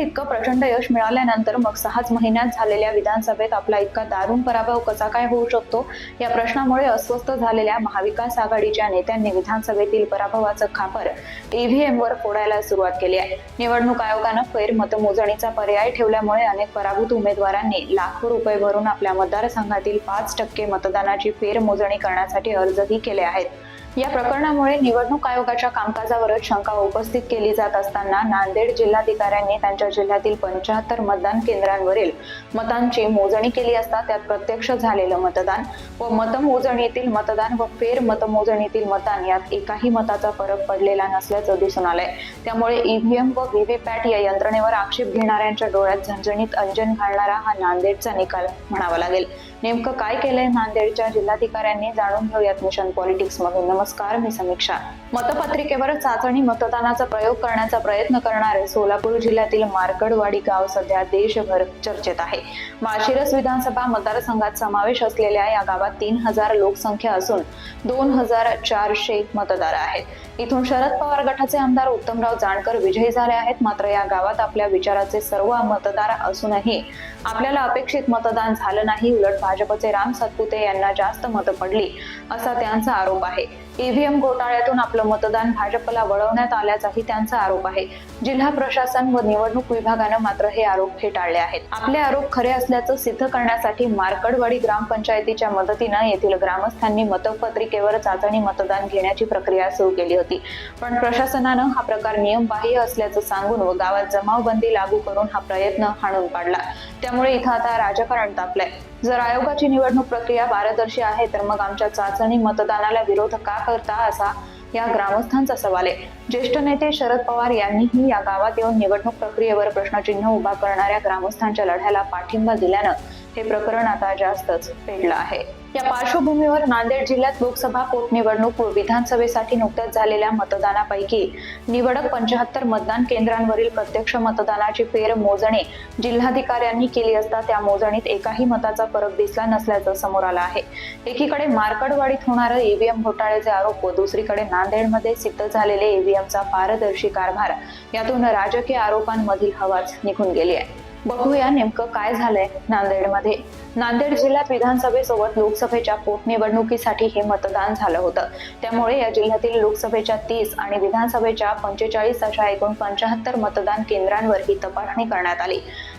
इतकं प्रचंड यश मिळाल्यानंतर मग सहाच महिन्यात झालेल्या विधानसभेत आपला इतका दारुण पराभव कसा काय होऊ शकतो? या प्रश्नामुळे अस्वस्थ झालेल्या महाविकास आघाडीच्या नेत्यांनी विधानसभेतील पराभवाचं खापर ईव्हीएम वर फोडायला सुरुवात केली आहे. निवडणूक आयोगानं फेर मतमोजणीचा पर्याय ठेवल्यामुळे अनेक पराभूत उमेदवारांनी लाखो रुपये भरून आपल्या मतदारसंघातील पाच टक्के मतदानाची फेरमोजणी करण्यासाठी अर्जही केले आहेत. या प्रकरणामुळे निवडणूक आयोगाच्या कामकाजावरच शंका उपस्थित केली जात असताना नांदेड जिल्हाधिकाऱ्यांनी त्यांच्या जिल्ह्यातील पंच्याहत्तर मतदान केंद्रांवरील मतांची मोजणी केली असता त्यात प्रत्यक्ष झालेलं मतदान व मतमोजणीतील मतदान व फेर मतमोजणीतील मतदान यात एकाही मताचा फरक पडलेला नसल्याचं दिसून आलंय. त्यामुळे ईव्हीएम व व्हीव्हीपॅट या यंत्रणेवर आक्षेप घेणाऱ्यांच्या डोळ्यात झणझणीत अंजन घालणारा हा नांदेडचा निकाल म्हणावा लागेल. नेमकं काय केलंय नांदेडच्या जिल्हाधिकाऱ्यांनी जाणून घेऊयात मिशन पॉलिटिक्स मधून. नमस्कार मी समीक्षा. मतपत्रिकेवर चाचणी मतदानाचा प्रयोग करण्याचा प्रयत्न करणारे सोलापूर जिल्ह्यातील मार्कडवाडी गाव सध्या देशभर चर्चेत आहे. माळशिरस विधानसभा मतदारसंघात समावेश असलेल्या या गावात तीन हजार लोकसंख्या असून दोन हजार चारशे मतदार आहेत. इथून शरद पवार गटाचे आमदार उत्तमराव जानकर विजयी झाले आहेत. मात्र या गावात आपल्या विचाराचे सर्व मतदार असूनही आपल्याला अपेक्षित मतदान झालं नाही. उलट भाजपचे राम सातपुते यांना जास्त मतं पडली असा त्यांचा आरोप आहे. ईव्हीएम घोटाळ्यातून आपलं मतदान भाजपला वळवण्यात आल्याचाही त्यांचा आरोप आहे. जिल्हा प्रशासन व निवडणूक विभागानं मात्र हे आरोप फेटाळले आहेत. आपले आरोप खरे असल्याचं सिद्ध करण्यासाठी मार्कडवाडी ग्रामपंचायतीच्या मदतीनं येथील ग्रामस्थांनी मतपत्रिकेवर चाचणी मतदान घेण्याची प्रक्रिया सुरू केली होती. पण प्रशासनानं हा प्रकार नियमबाह्य असल्याचं सांगून व गावात जमावबंदी लागू करून हा प्रयत्न हाणून पाडला त्यामुळे इथं आता राजकारण तापलंय. जर आयोगाची निवडणूक प्रक्रिया पारदर्शी आहे तर मग आमच्या चाचणी मतदानाला विरोध का करता असा या ग्रामस्थांचा सवाल आहे. ज्येष्ठ नेते शरद पवार यांनीही या गावात येऊन निवडणूक प्रक्रियेवर प्रश्नचिन्ह उभा करणाऱ्या ग्रामस्थांच्या लढ्याला पाठिंबा दिल्यानं हे प्रकरण आता जास्तच पेडलं आहे. या पार्श्वभूमीवर नांदेड जिल्ह्यात लोकसभा पोटनिवडणूक व विधानसभेसाठी नुकत्याच झालेल्या मतदानापैकी निवडक पंचाहत्तर मतदान केंद्रांवरील प्रत्यक्ष मतदानाची फेर मोजणी जिल्हाधिकाऱ्यांनी केली असता त्या मोजणीत एकाही मताचा फरक दिसला नसल्याचं समोर आलं आहे. एकीकडे मार्कडवाडीत होणारं ईव्हीएम घोटाळ्याचे आरोप व दुसरीकडे नांदेडमध्ये सिद्ध झालेले ईव्हीएमचा पारदर्शी कारभार यातून राजकीय आरोपांमधील हवाच निघून गेली आहे. बघूया नेमकं काय झालंय नांदेडमध्ये. नांदेड जिल्ह्यात विधानसभेसोबत लोकसभेच्या पोटनिवडणुकीसाठी हे मतदान झालं होतं. त्यामुळे या जिल्ह्यातील लोकसभेच्या तीस आणि विधानसभेच्या पंचेचाळीस अशा एकूण पंचाहत्तर मतदान केंद्रांवर ही तपासणी करण्यात आली.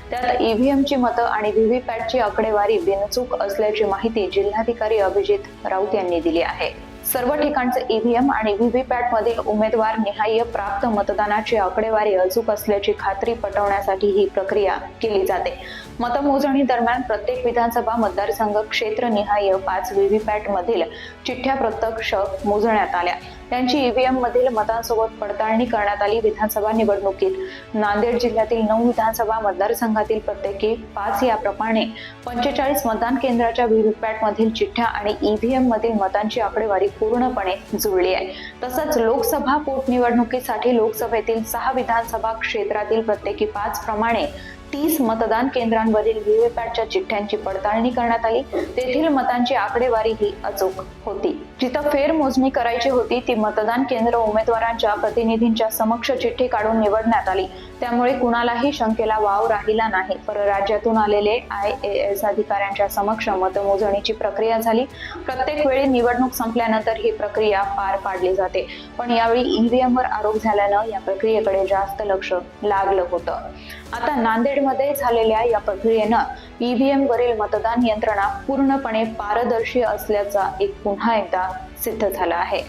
त्यात ईव्हीएमची मतं आणि व्हीव्हीपॅटची आकडेवारी बिनचूक असल्याची माहिती जिल्हाधिकारी अभिजित राऊत यांनी दिली आहे. सर्व ठिकाणचे ईव्हीएम आणि व्हीव्हीपॅट मधील उमेदवार निहाय प्राप्त मतदानाची आकडेवारी अचूक असल्याची खात्री पटवण्यासाठी ही प्रक्रिया केली जाते. मतमोजणी दरम्यान प्रत्येक विधानसभा मतदारसंघ क्षेत्रनिहाय पाच व्हीव्हीपॅट मधील चिठ्ठ्या प्रत्यक्ष मोजण्यात आल्या. त्यांची ईव्हीएम मधील मतांसोबत पडताळणी करण्यात आली विधानसभा निवडणुकीत. नांदेड जिल्ह्यातील नऊ विधानसभा मतदारसंघातील प्रत्येकी पाच याप्रमाणे पंचेचाळीस मतदान केंद्राच्या व्हीव्हीपॅट मधील चिठ्ठ्या आणि ईव्हीएम मधील मतांची आकडेवारी पूर्णपणे जुळली आहे. तसंच लोकसभा पोटनिवडणुकीसाठी लोकसभेतील सहा विधानसभा क्षेत्रातील प्रत्येकी पाच प्रमाणे तीस मतदान केंद्रांवरील व्हीव्हीपॅटच्या चिठ्ठ्यांची पडताळणी करण्यात आली. तेथील मतांची आकडेवारी ही अचूक होती. जिथं फेरमोजणी करायची होती ती मतदान केंद्र उमेदवारांच्या प्रतिनिधींच्या समक्ष चिठ्ठी काढून निवडण्यात आली. त्यामुळे कुणालाही शंकेला वाव राहिला नाही. परराज्यातून आलेले आय ए एस अधिकाऱ्यांच्या समक्ष मतमोजणीची प्रक्रिया झाली. प्रत्येक वेळी निवडणूक संपल्यानंतर ही प्रक्रिया पार पाडली जाते. पण यावेळी ईव्हीएम वर आरोप झाल्यानं या प्रक्रियेकडे जास्त लक्ष लागलं होतं. आता नांदेडमध्ये झालेल्या या प्रक्रियेनं ईव्हीएम वरील मतदान यंत्रणा पूर्णपणे पारदर्शी असल्याचा एक पुन्हा एकदा सिद्ध झाला आहे.